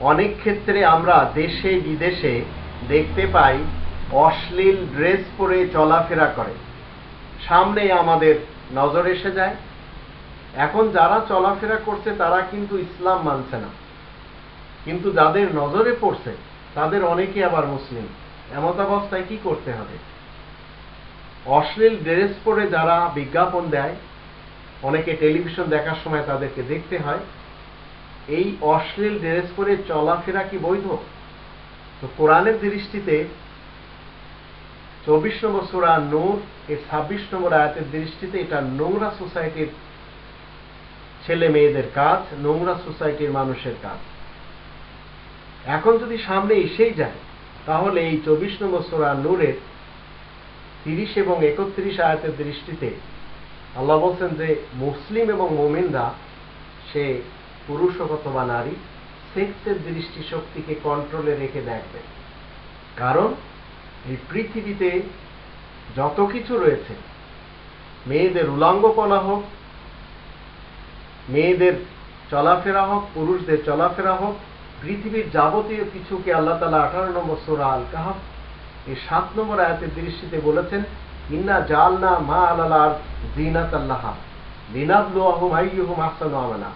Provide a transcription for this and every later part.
অনেক ক্ষেত্রে আমরা দেশে, বিদেশে দেখতে পাই, অশ্লীল ড্রেস পরে চলাফেরা করে। সামনে আমাদের নজর এসে যায়। এখন যারা চলাফেরা করছে, তারা কিন্তু ইসলাম মানছে না। কিন্তু যাদের নজরে পড়ছে, তাদের অনেকে আবার মুসলিম। এমত অবস্থায় কি করতে হবে? অশ্লীল ড্রেস পরে যারা বিজ্ঞাপন দেয়, অনেকে টেলিভিশন দেখার সময় তাদেরকে দেখতে হয়, এই অশ্লীল ড্রেস পরে চলাফেরা কি বৈধ? তো কোরআনের দৃষ্টিতে চব্বিশ নম্বর সুরা নূর, এর ছাব্বিশ নম্বর আয়াতের দৃষ্টিতে এটা নোংরা সোসাইটির ছেলে মেয়েদের কাজ, নোংরা সোসাইটির মানুষের কাজ। এখন যদি সামনে এসেই যায়, তাহলে এই চব্বিশ নম্বর সোরা নূরের তিরিশ এবং একত্রিশ আয়াতের দৃষ্টিতে আল্লাহ বলছেন যে, মুসলিম এবং মোমিনরা সে পুরুষ অথবা নারী, সেক্সের দৃষ্টি শক্তিকে কন্ট্রোলে রেখে দেখবে। কারণ, এই পৃথিবীতে যত কিছু রয়েছে, মেয়েদের উলাঙ্গপনা হোক, মেয়েদের চলাফেরা হোক, পুরুষদের চলাফেরা হোক, পৃথিবীর যাবতীয় কিছুকে আল্লাহ তালা আঠারো নম্বর সোরা আল কাহাফ এই সাত নম্বর আয়াতের দৃষ্টিতে বলেছেন, ইন্না জালনা মা আলাল জিনাত আল্লাহ লিনাবলুয়াহুম আইয়ুহুম আহসানু আমানা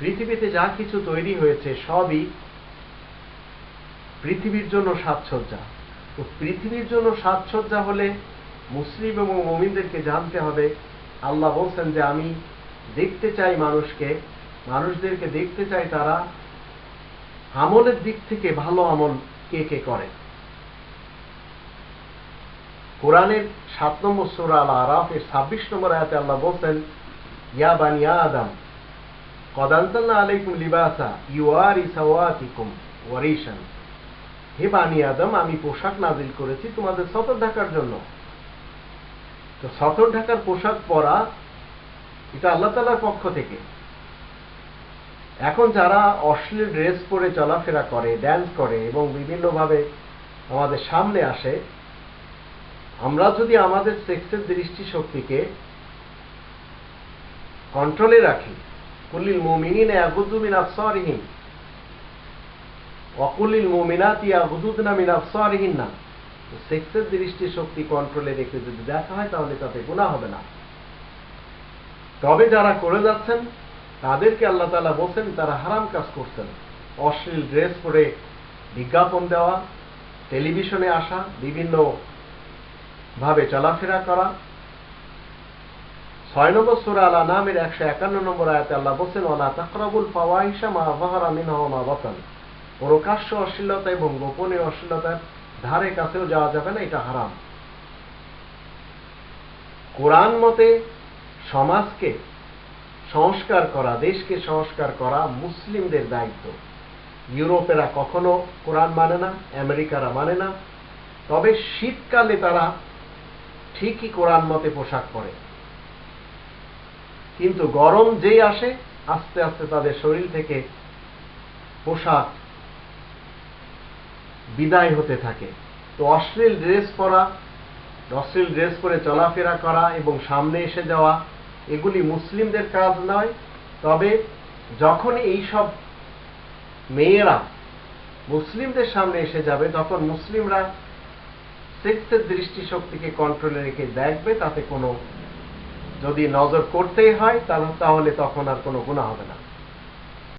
পৃথিবীতে যা কিছু তৈরি হয়েছে সবই পৃথিবীর জন্য সাজসজ্জা। তো পৃথিবীর জন্য সাজসজ্জা হলে মুসলিম এবং মমিনদেরকে জানতে হবে। আল্লাহ বলছেন যে, আমি দেখতে চাই মানুষকে, মানুষদেরকে দেখতে চাই তারা আমলের দিক থেকে ভালো আমল কে কে করে। কোরআনের সাত নম্বর সুরা আল আরাফের ছাব্বিশ নম্বর আয়াতে আল্লাহ বলছেন, ইয়া বানিয়া আদম কদান্তাল্লাহ আলাইকুম লিবাসা ইউয়ারি সাওয়াতিকুম ওয়ারিশান। হে বানি আদম, আমি পোশাক নাজিল করেছি তোমাদের সতর ঢাকার জন্য। তো সতর ঢাকার পোশাক পরা, এটা আল্লাহ তালার পক্ষ থেকে। এখন যারা অশ্লীল ড্রেস পরে চলাফেরা করে ড্যান্স করে এবং বিভিন্নভাবে আমাদের সামনে আসে আমরা যদি আমাদের সেক্সের দৃষ্টি শক্তিকে কন্ট্রোলে রাখি, কুল্লিল মুমিনিন ইয়াগুদ্দু মিন অকুলিল মুমিনাত ইয়াগুদুদনা মিন আবসারিহিন্না। সেক্সের দৃষ্টি শক্তি কন্ট্রোলে রেখে যদি দেখা হয়, তাহলে তাতে গুনাহ হবে না। তবে যারা করে যাচ্ছেন, তাদেরকে আল্লাহ তালা বলছেন, তারা হারাম কাজ করছেন। অশ্লীল ড্রেস পরে বিজ্ঞাপন দেওয়া, টেলিভিশনে আসা, বিভিন্ন ভাবে চলাফেরা করা। ছয় নম্বর সুরা আলা নামের একশো একান্ন নম্বর আয়াতে আল্লাহ বলছেন ওলা তাকরাবুল ফাওয়াইশা মা বাহারা মিনহ মা বতন। প্রকাশ্য অশ্লীলতা এবং গোপনে অশ্লীলতার ধারে কাছেও যাওয়া যাবে না, এটা হারাম। কোরআন মতে সমাজকে সংস্কার করা, দেশকে সংস্কার করা মুসলিমদের দায়িত্ব। ইউরোপেরা কখনো কোরআন মানে না, আমেরিকারা মানে না। তবে শীতকালে তারা ঠিকই কোরআন মতে পোশাক পরে। কিন্তু গরম যেই আসে, আস্তে আস্তে তাদের শরীর থেকে পোশাক বিদায় হতে থাকে। তো অশ্লীল ড্রেস পরা, অশ্লীল ড্রেস পরে চলাফেরা করা এবং সামনে এসে যাওয়া, এগুলি মুসলিমদের কাজ নয়। তবে যখন এই সব মেয়েরা মুসলিমদের সামনে এসে যাবে, তখন মুসলিমরা সেক্সের দৃষ্টিশক্তিকে কন্ট্রোলে রেখে দেখবে, তাতে কোনো যদি নজর করতেই হয়, তাহলে তখন আর কোনো গুণা হবে না।